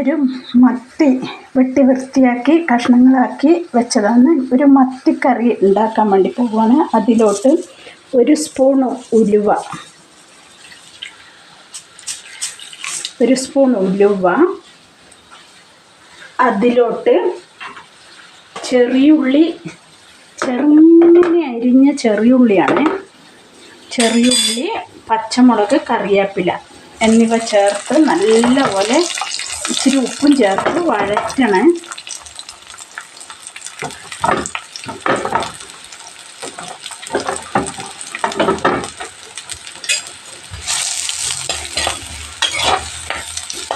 ഞാനൊരു മത്തി വെട്ടി വൃത്തിയാക്കി കഷ്ണങ്ങളാക്കി വെച്ചതാണ്. ഒരു മത്തിക്കറി ഉണ്ടാക്കാൻ വേണ്ടി പോവുകയാണ്. അതിലോട്ട് ഒരു സ്പൂൺ ഉലുവ. ഒരു സ്പൂൺ ഉലുവ. അതിലോട്ട് ചെറിയുള്ളി ചെറുങ്ങനെ അരിഞ്ഞ ചെറിയുള്ളിയാണ്. ചെറിയുള്ളി പച്ചമുളക് കറിവേപ്പില എന്നിവ ചേർത്ത് നല്ലപോലെ ഇച്ചിരി ഉപ്പും ചേർത്ത് വഴറ്റണേ.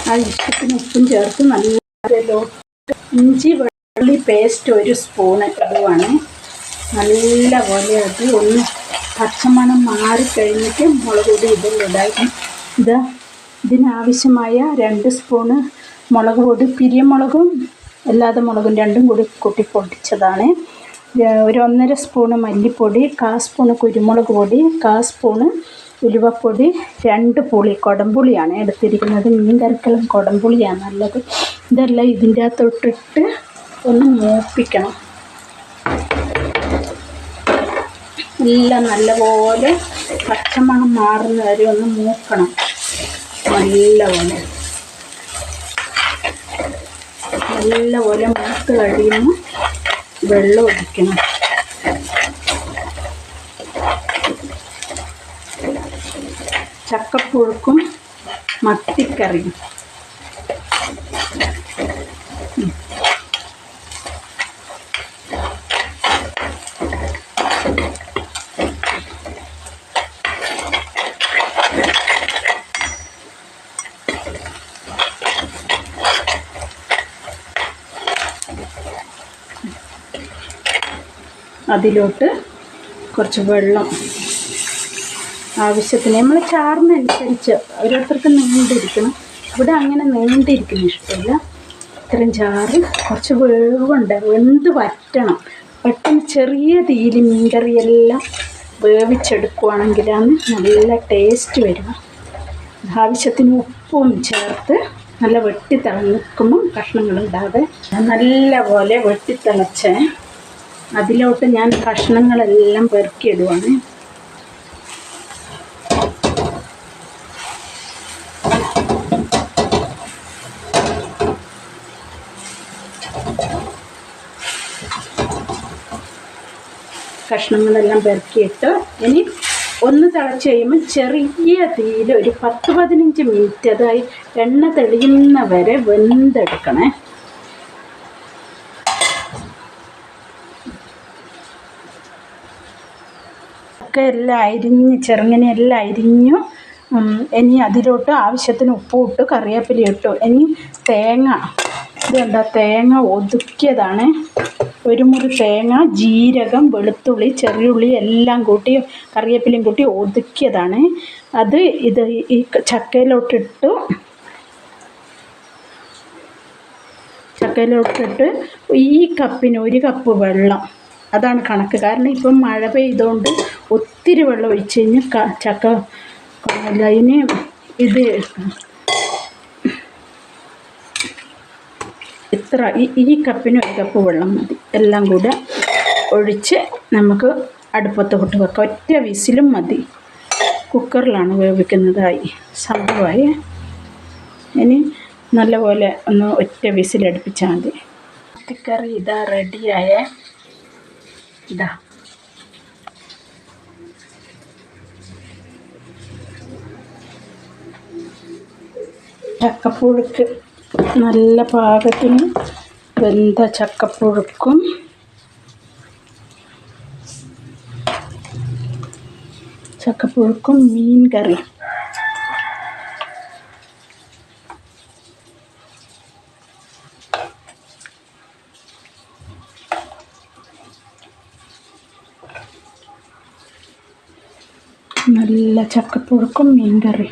ആ ഇഷ്ടത്തിന് ഉപ്പും ചേർത്ത് നല്ല ഇഞ്ചി വെള്ളി പേസ്റ്റ് ഒരു സ്പൂണ് ഇടുവാണ്. നല്ല പോലെ ഒന്ന് പച്ചമണം മാറിക്കഴിഞ്ഞിട്ട് മുളക് പൊടി ഇതിലിടാം. ഇത് ഇതിനാവശ്യമായ രണ്ട് സ്പൂണ് മുളക് പൊടി പിരിയമുളകും അല്ലാതെ മുളകും രണ്ടും കൂടി കൂട്ടി പൊടിച്ചതാണ്. ഒരു ഒന്നര സ്പൂണ് മല്ലിപ്പൊടി കാ സ്പൂണ് കുരുമുളക് പൊടി കാ സ്പൂണ് ഉലുവപ്പൊടി രണ്ട് പുളി കുടംപുളിയാണ് എടുത്തിരിക്കുന്നത്. മീൻ കറിക്കലും കുടംപുളിയാണ് നല്ലത്. ഇതെല്ലാം ഇതിന്റെ അകത്തോട്ടിട്ട് ഒന്ന് മൂപ്പിക്കണം. എല്ലാം നല്ലപോലെ പച്ചമണം മാറുന്ന വരെ ഒന്ന് മൂക്കണം. നല്ലപോലെ. നല്ലപോലെ മൂത്ത് കഴിയുന്നു വെള്ളം ഒഴിക്കണം. ചക്കപ്പുഴുക്കും മത്തിക്കറിയും. അതിലോട്ട് കുറച്ച് വെള്ളം ആവശ്യത്തിന്. നമ്മൾ ചാറിനനുസരിച്ച് ഓരോരുത്തർക്ക് നീണ്ടിരിക്കണം. ഇവിടെ അങ്ങനെ നീണ്ടിരിക്കുന്ന ഇഷ്ടമില്ല. ഇത്രയും ചാറ് കുറച്ച് വേവുണ്ട്. വെന്ത് വറ്റണം? പെട്ടെന്ന് ചെറിയ തീയിൽ മീൻകറിയെല്ലാം വേവിച്ചെടുക്കുവാണെങ്കിലാണ് നല്ല ടേസ്റ്റ് വരിക. ആവശ്യത്തിന് ഉപ്പും ചേർത്ത് നല്ല വെട്ടി തിളക്കുമ്പം കഷ്ണങ്ങളുണ്ടാതെ നല്ല പോലെ വെട്ടിത്തിളച്ച്. അതിലോട്ട് ഞാൻ കഷ്ണങ്ങളെല്ലാം പെറുക്കിയിടുവാണ്. കഷ്ണങ്ങളെല്ലാം പെറുക്കിയിട്ട് ഇനി ഒന്ന് തിളച്ച് കഴിയുമ്പോൾ ചെറിയ തീയിൽ ഒരു പത്ത് പതിനഞ്ച് മിനിറ്റ് അതായി എണ്ണ തെളിയുന്ന വരെ വെന്തെടുക്കണേ. ഒക്കെ എല്ലാം അരിഞ്ഞ് ചെറുങ്ങനെ എല്ലാം അരിഞ്ഞു ഇനി അതിലോട്ട് ആവശ്യത്തിന് ഉപ്പുമിട്ട് കറിവേപ്പില ഇട്ടു. ഇനി തേങ്ങ ഇതെന്താ തേങ്ങ ഒതുക്കിയതാണ്. ഒരു മുറി തേങ്ങ ജീരകം വെളുത്തുള്ളി ചെറിയുള്ളി എല്ലാം കൂട്ടി കറിവേപ്പിലയും കൂട്ടി ഒതുക്കിയതാണ്. അത് ഇത് ഈ ചക്കയിലോട്ടിട്ടു ചക്കയിലോട്ടിട്ട് ഈ കപ്പിന് ഒരു കപ്പ് വെള്ളം അതാണ് കണക്ക്. കാരണം ഇപ്പം മഴ പെയ്തുകൊണ്ട് ഒത്തിരി വെള്ളം ഒഴിച്ച് കഴിഞ്ഞാൽ ചക്ക അതിന് ഇത് ഇത്ര. ഈ കപ്പിന് ഒരു കപ്പ് വെള്ളം മതി. എല്ലാം കൂടെ ഒഴിച്ച് നമുക്ക് അടുപ്പത്ത് കൊട്ട് വെക്കാം. ഒറ്റ വിസിലും മതി. കുക്കറിലാണ് വേവിക്കുന്നതായി സംഭവമായി. ഇനി നല്ലപോലെ ഒന്ന് ഒറ്റ വിസിലടുപ്പിച്ചാൽ മതി. കറി ഇതാ റെഡിയായ. ഇതാ. ചക്കപ്പുഴുക്ക് നല്ല പാകത്തിന് വെന്ത ചക്കപ്പുഴുക്കും. ചക്കപ്പുഴുക്കും മീൻ കറി നല്ല ചക്കപ്പുഴുക്കും മീൻ കറി